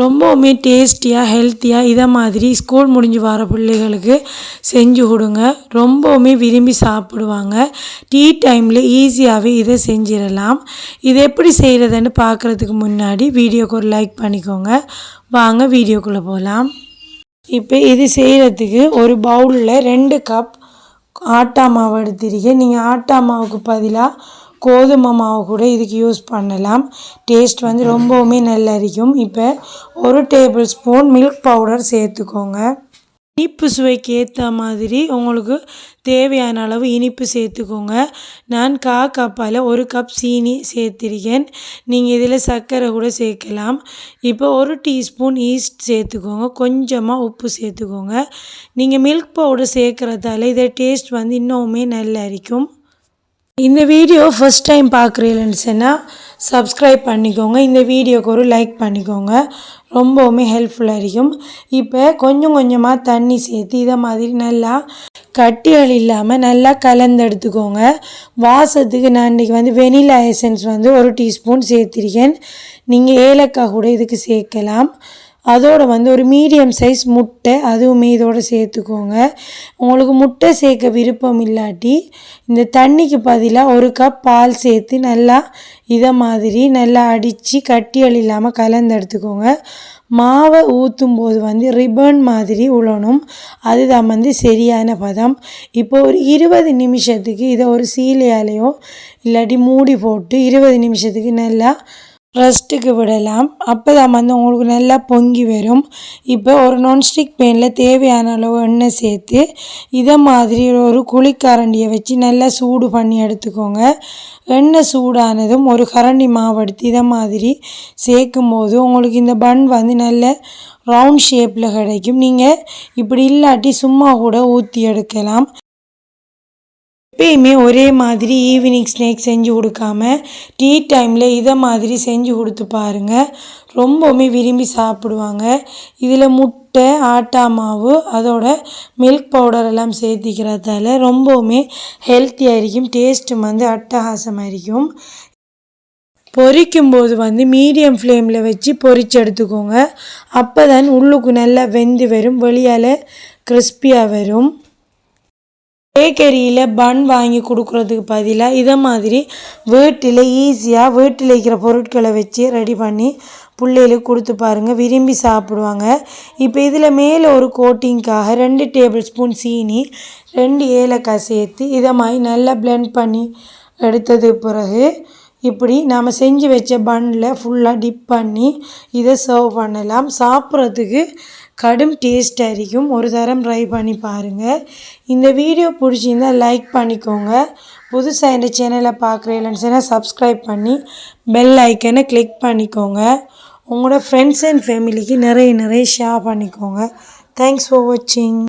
ரொம்பவுமே டேஸ்டியாக ஹெல்த்தியாக இதை மாதிரி ஸ்கூல் முடிஞ்சு வர பிள்ளைகளுக்கு செஞ்சு கொடுங்க. ரொம்பவுமே விரும்பி சாப்பிடுவாங்க. டீ டைமில் ஈஸியாகவே இதை செஞ்சிடலாம். இது எப்படி செய்கிறதுன்னு பார்க்குறதுக்கு முன்னாடி வீடியோக்கு ஒரு லைக் பண்ணிக்கோங்க. வாங்க வீடியோக்குள்ளே போகலாம் இப்போ இது செய்கிறதுக்கு ஒரு பவுலில் ரெண்டு கப் ஆட்டா மாவு எடுத்திருக்கேன். நீங்கள் ஆட்டா மாவுக்கு பதிலாக கோதுமை மாவு கூட இதுக்கு யூஸ் பண்ணலாம். டேஸ்ட் வந்து ரொம்பவுமே நல்லா இருக்கும் இப்போ ஒரு டேபிள் ஸ்பூன் மில்க் பவுடர் சேர்த்துக்கோங்க. இனிப்பு சுவைக்கு ஏற்ற மாதிரி உங்களுக்கு தேவையான அளவு இனிப்பு சேர்த்துக்கோங்க. நான் கா கப்பால் ஒரு கப் சீனி சேர்த்திருக்கேன். நீங்கள் இதில் சர்க்கரை கூட சேர்க்கலாம். இப்போ ஒரு டீஸ்பூன் ஈஸ்ட் சேர்த்துக்கோங்க. கொஞ்சமாக உப்பு சேர்த்துக்கோங்க. நீங்கள் மில்க் பவுடர் சேர்க்குறதால இதை டேஸ்ட் வந்து இன்னுமே நல்லா இருக்கும் இந்த வீடியோ ஃபஸ்ட் டைம் பார்க்குறீங்கன்னு சொன்னால் சப்ஸ்கிரைப் பண்ணிக்கோங்க. இந்த வீடியோக்கு ஒரு லைக் பண்ணிக்கோங்க. ரொம்பவுமே ஹெல்ப்ஃபுல்லாக இருக்கும். இப்போ கொஞ்சம் கொஞ்சமாக தண்ணி சேர்த்து இதை மாதிரி நல்லா கட்டிகள் இல்லாமல் நல்லா கலந்து எடுத்துக்கோங்க வாசத்துக்கு நான் இன்றைக்கி வந்து வெனிலா எசன்ஸ் வந்து ஒரு டீஸ்பூன் சேர்த்திருக்கேன். நீங்கள் ஏலக்காய் கூட இதுக்கு சேர்க்கலாம். அதோடு வந்து ஒரு மீடியம் சைஸ் முட்டை அதுவுமே இதோடு சேர்த்துக்கோங்க. உங்களுக்கு முட்டை சேர்க்க விருப்பம் இல்லாட்டி இந்த தண்ணிக்கு பதிலாக ஒரு கப் பால் சேர்த்து நல்லா இதை மாதிரி நல்லா அடித்து கட்டியல் இல்லாமல் கலந்து எடுத்துக்கோங்க. மாவை ஊற்றும் போது வந்து ரிப்பன் மாதிரி உழணும். அதுதான் வந்து சரியான பதம். இப்போ ஒரு இருபது நிமிஷத்துக்கு இதை ஒரு சீலையாலேயோ இல்லாட்டி மூடி போட்டு இருபது நிமிஷத்துக்கு நல்லா ரெஸ்ட்டுக்கு விடலாம். அப்போ தான் வந்து உங்களுக்கு நல்லா பொங்கி வரும். இப்போ ஒரு நான்ஸ்டிக் பேனில் தேவையான அளவு எண்ணெய் சேர்த்து இதை மாதிரி ஒரு குழிக்கரண்டியை வச்சு நல்லா சூடு பண்ணி எடுத்துக்கோங்க. எண்ணெய் சூடானதும் ஒரு கரண்டி மாவு எடுத்து இதை மாதிரி சேர்க்கும் போது உங்களுக்கு இந்த பன் வந்து நல்ல ரவுண்ட் ஷேப்பில் கிடைக்கும். நீங்கள் இப்படி இல்லாட்டி சும்மா கூட ஊற்றி எடுக்கலாம். எப்பயுமே ஒரே மாதிரி ஈவினிங் ஸ்நாக் செஞ்சு கொடுக்காம டீ டைமில் இதை மாதிரி செஞ்சு கொடுத்து பாருங்கள் ரொம்பவுமே விரும்பி சாப்பிடுவாங்க. இதில் முட்டை ஆட்டா மாவு அதோட மில்க் பவுடர் எல்லாம் சேர்த்திக்கிறதால ரொம்பவுமே ஹெல்த்தியாக இருக்கும். டேஸ்ட்டும் வந்து அட்டகாசமாக இருக்கும். பொரிக்கும்போது வந்து மீடியம் ஃப்ளேமில் வச்சு பொரிச்சு எடுத்துக்கோங்க. அப்போ தான் உள்ளுக்கு நல்லா வெந்து வரும். வெளியால் கிறிஸ்பியாக வரும். பேக்கரியில் பன் வாங்கி கொடுக்குறதுக்கு பதிலாக இதை மாதிரி வீட்டில் ஈஸியாக வீட்டில் இருக்கிற பொருட்களை வச்சு ரெடி பண்ணி பிள்ளைகளுக்கு கொடுத்து பாருங்கள் விரும்பி சாப்பிடுவாங்க. இப்போ இதில் மேலே ஒரு கோட்டிங்க்காக ரெண்டு டேபிள் ஸ்பூன் சீனி ரெண்டு ஏலக்காய் சேர்த்து இதை மாதிரி நல்லா பிளெண்ட் பண்ணி எடுத்தது பிறகு இப்படி நாம் செஞ்சு வச்ச பன்னில் ஃபுல்லாக டிப் பண்ணி இதை சர்வ் பண்ணலாம். சாப்பிட்றதுக்கு கடும் டேஸ்ட்டாக இருக்கும் ஒரு தரம் ட்ரை பண்ணி பாருங்கள் இந்த வீடியோ பிடிச்சிருந்தால் லைக் பண்ணிக்கோங்க. புதுசாக இந்த சேனலை பார்க்குறீங்கன்னு சொன்னால் சப்ஸ்கிரைப் பண்ணி பெல் ஐக்கனை கிளிக் பண்ணிக்கோங்க. உங்களோட ஃப்ரெண்ட்ஸ் அண்ட் ஃபேமிலிக்கு நிறைய நிறைய ஷேர் பண்ணிக்கோங்க. தேங்க்ஸ் ஃபார் வாட்சிங்